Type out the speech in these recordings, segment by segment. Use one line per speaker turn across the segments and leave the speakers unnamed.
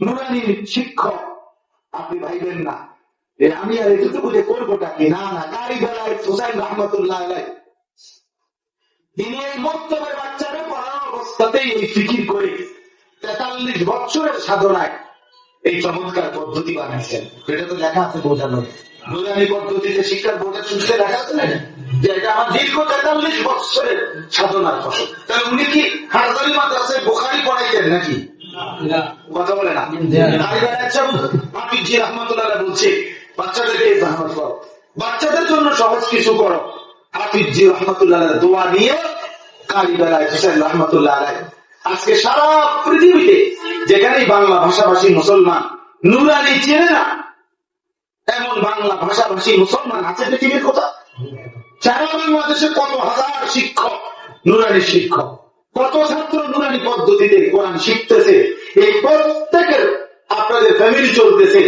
নুরানির শিক্ষক। আপনি ভাইবেন না। আমি আর এতটুকু যে করবোটা কি? না না। কারি বেলায় হুসাইন রহমতুল্লাহ তিনি এই মক্তবের বাচ্চারা পড়ানো অবস্থাতেই এই ফিকির করে তেতাল্লিশ বছরের সাধনায় এই চমৎকার পদ্ধতি বানাইছেন। এটা তো লেখা আছে বোঝানো নুরানি পদ্ধতিতে শিক্ষার বোঝার সুবিধা লেখা আছে না? যে এটা আমার দীর্ঘ তেতাল্লিশ বছরের সাধনার ফসল। তাহলে উনি কি হারদারি মাদ্রাসায় বোখারি পড়াইতেন নাকি? কথা বলে না। রহমতুল্লাহ বলছে বাচ্চাদেরকে জাহাজ করো। বাচ্চাদের জন্য সহজ কিছু করো। হাফিজি রহমতুল্লাহ দোয়া নিয়ে কালী হুসেন রহমতুল্লাহ আলাই আজকে সারা পৃথিবীতে যেখানেই বাংলা ভাষাভাষী মুসলমান নুরানি চেনে না এমন বাংলা ভাষাভাষী মুসলমান আছে পৃথিবীর কোথা সারা বাংলাদেশে কত হাজার শিক্ষক নুরানি শিক্ষক। কত ছাত্র নুরানি পদ্ধতিতে কোরআন শিখতেছে? এই প্রত্যেকের আপনাদের ফ্যামিলি চলতেছে।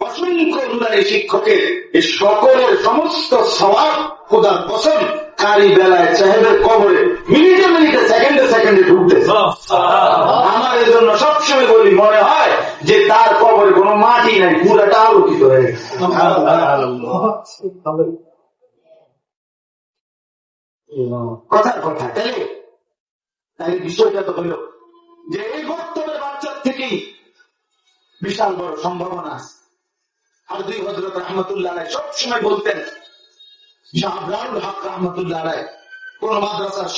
অসংখ্য নুরানি শিক্ষকের এই সকলের সমস্ত স্বভাব খোদার পছন্দ কারি বেলায় সাহেবের কবরে মিনিটে মিনিটে সেকেন্ডে সেকেন্ডে ঢুকতেছে। আমার এই জন্য সবসময় বলি মনে হয় যে তার কবরে কোনো মাটি নাই পুরাটা আলোকিত হয়ে গেছে। কথার কথা তাইলে তাহলে বিষয়টা তো হইল যে এই বক্তব্যের বাচ্চার থেকেই বিশাল বড় সম্ভাবনা আছে। আর দুই হজরত রহমতুল্লাহ আলাই সবসময় বলতেন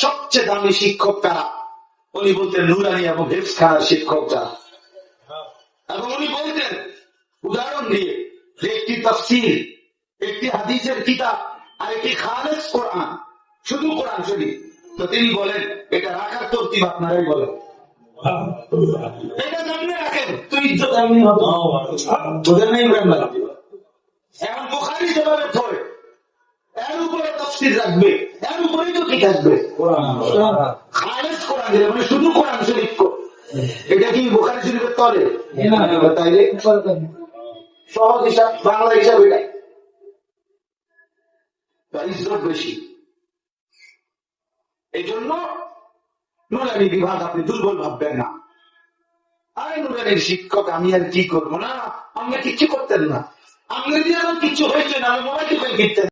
সবচেয়ে দামি শিক্ষক তারা উনি বলতেন, নুরানি এবং হেফ খানার শিক্ষক এবং উনি বলতেন, উদাহরণ দিয়ে একটি তফসিল একটি হাদিসের কিতাব আর একটি খালেজ শুধু কোরআন শরীফ। তো তিনি বলেন এটা রাখার তরতিব আপনারাই বলেন। এটা কেমনে রাখেন। তুই ইজ্জত এমনি হবে বোঝেন ইমরান ভাই? এখন বুখারি যেভাবে থয় এর উপরে তফসিল রাখবে। এর উপরেই তো কি থাকবে খালেজ কোরআন দিলে মানে শুধু কোরআন শরীফ কো- এটা কি বুখারি শরীফের তলে তাইলে সহজ হিসাব বাংলা হিসাব এটা। ইজ্জত বেশি। এই জন্য নুরানি বিভাগ আপনি দুর্বল ভাববেন না। আরে নুরানির শিক্ষক, আমি আর কি করব না? আমরা কিচ্ছু করতেন না। আমরা কিছু যখন কিচ্ছু হয়েছে না মোবাইল ফিরতেন।